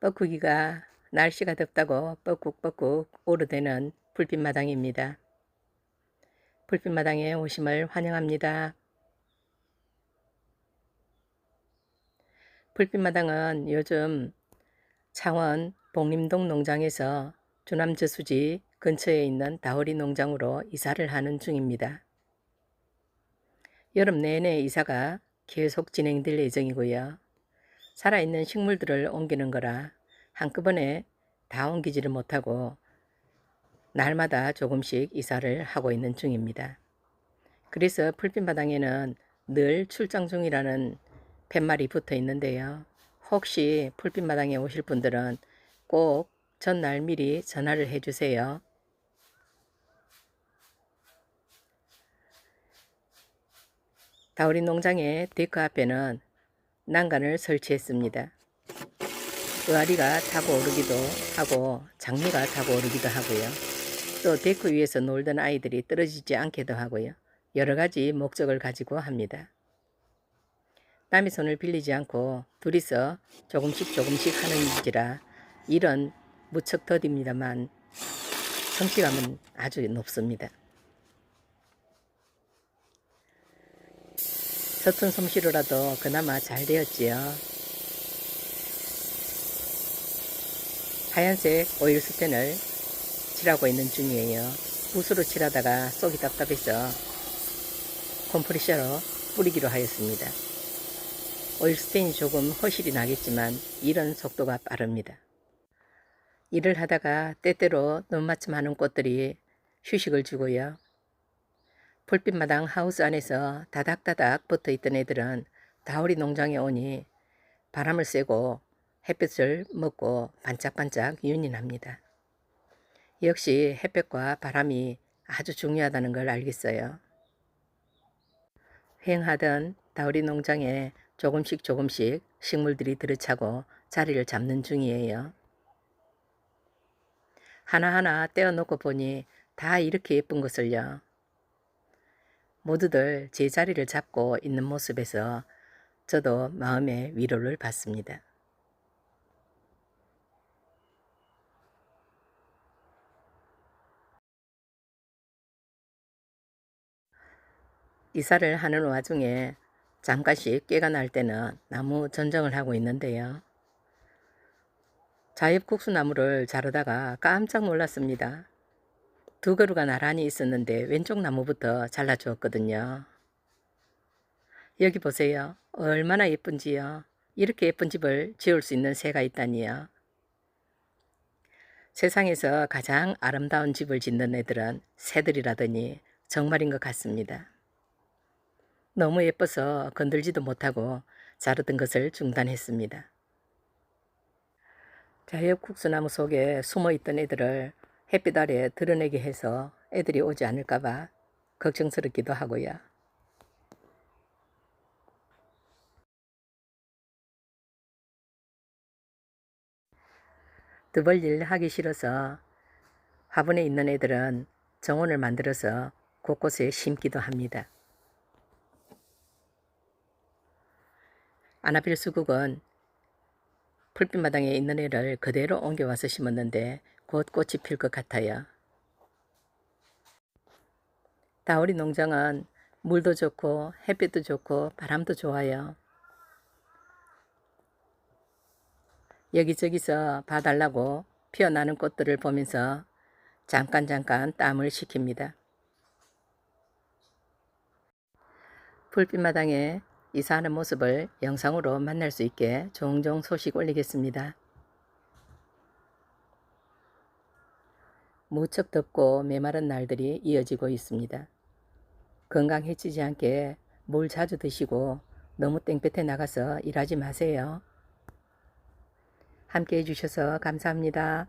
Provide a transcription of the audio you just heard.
뻐꾸기가 날씨가 덥다고 뻐꾹뻐꾹 오르대는 불빛마당입니다. 불빛마당에 오심을 환영합니다. 불빛마당은 요즘 창원 복림동 농장에서 주남저수지 근처에 있는 다오리 농장으로 이사를 하는 중입니다. 여름 내내 이사가 계속 진행될 예정이고요. 살아있는 식물들을 옮기는 거라 한꺼번에 다 옮기지를 못하고 날마다 조금씩 이사를 하고 있는 중입니다. 그래서 풀빛 마당에는 늘 출장 중이라는 팻말이 붙어 있는데요. 혹시 풀빛 마당에 오실 분들은 꼭 전날 미리 전화를 해주세요. 다우리 농장의 데크 앞에는 난간을 설치했습니다. 의아리가 타고 오르기도 하고 장미가 타고 오르기도 하고요. 또 데크 위에서 놀던 아이들이 떨어지지 않게도 하고요. 여러 가지 목적을 가지고 합니다. 남의 손을 빌리지 않고 둘이서 조금씩 조금씩 하는 일이라 일은 무척 더딥니다만 성취감은 아주 높습니다. 서툰 솜씨로라도 그나마 잘 되었지요. 하얀색 오일 스텐을 칠하고 있는 중이에요. 붓으로 칠하다가 속이 답답해서 컴프레셔로 뿌리기로 하였습니다. 오일 스텐이 조금 허실이 나겠지만 일은 속도가 빠릅니다. 일을 하다가 때때로 눈맞춤하는 꽃들이 휴식을 주고요. 불빛마당 하우스 안에서 다닥다닥 붙어 있던 애들은 다오리 농장에 오니 바람을 쐬고 햇볕을 먹고 반짝반짝 윤이 납니다. 역시 햇볕과 바람이 아주 중요하다는 걸 알겠어요. 횡하던 다우리 농장에 조금씩 조금씩 식물들이 들어차고 자리를 잡는 중이에요. 하나하나 떼어놓고 보니 다 이렇게 예쁜 것을요. 모두들 제 자리를 잡고 있는 모습에서 저도 마음의 위로를 받습니다. 이사를 하는 와중에 잠깐씩 깨가 날 때는 나무 전정을 하고 있는데요. 자엽국수 나무를 자르다가 깜짝 놀랐습니다. 두 그루가 나란히 있었는데 왼쪽 나무부터 잘라주었거든요. 여기 보세요. 얼마나 예쁜지요. 이렇게 예쁜 집을 지을 수 있는 새가 있다니요. 세상에서 가장 아름다운 집을 짓는 애들은 새들이라더니 정말인 것 같습니다. 너무 예뻐서 건들지도 못하고 자르던 것을 중단했습니다. 자엽국수나무 속에 숨어있던 애들을 햇빛 아래 드러내게 해서 애들이 오지 않을까봐 걱정스럽기도 하고요. 드벌일 하기 싫어서 화분에 있는 애들은 정원을 만들어서 곳곳에 심기도 합니다. 아나빌 수국은 풀빛마당에 있는 애를 그대로 옮겨와서 심었는데 곧 꽃이 필 것 같아요. 다오리 농장은 물도 좋고 햇빛도 좋고 바람도 좋아요. 여기저기서 봐달라고 피어나는 꽃들을 보면서 잠깐 잠깐 땀을 식힙니다. 불빛마당에 이사하는 모습을 영상으로 만날 수 있게 종종 소식 올리겠습니다. 무척 덥고 메마른 날들이 이어지고 있습니다. 건강해지지 않게 물 자주 드시고 너무 땡볕에 나가서 일하지 마세요. 함께 해주셔서 감사합니다.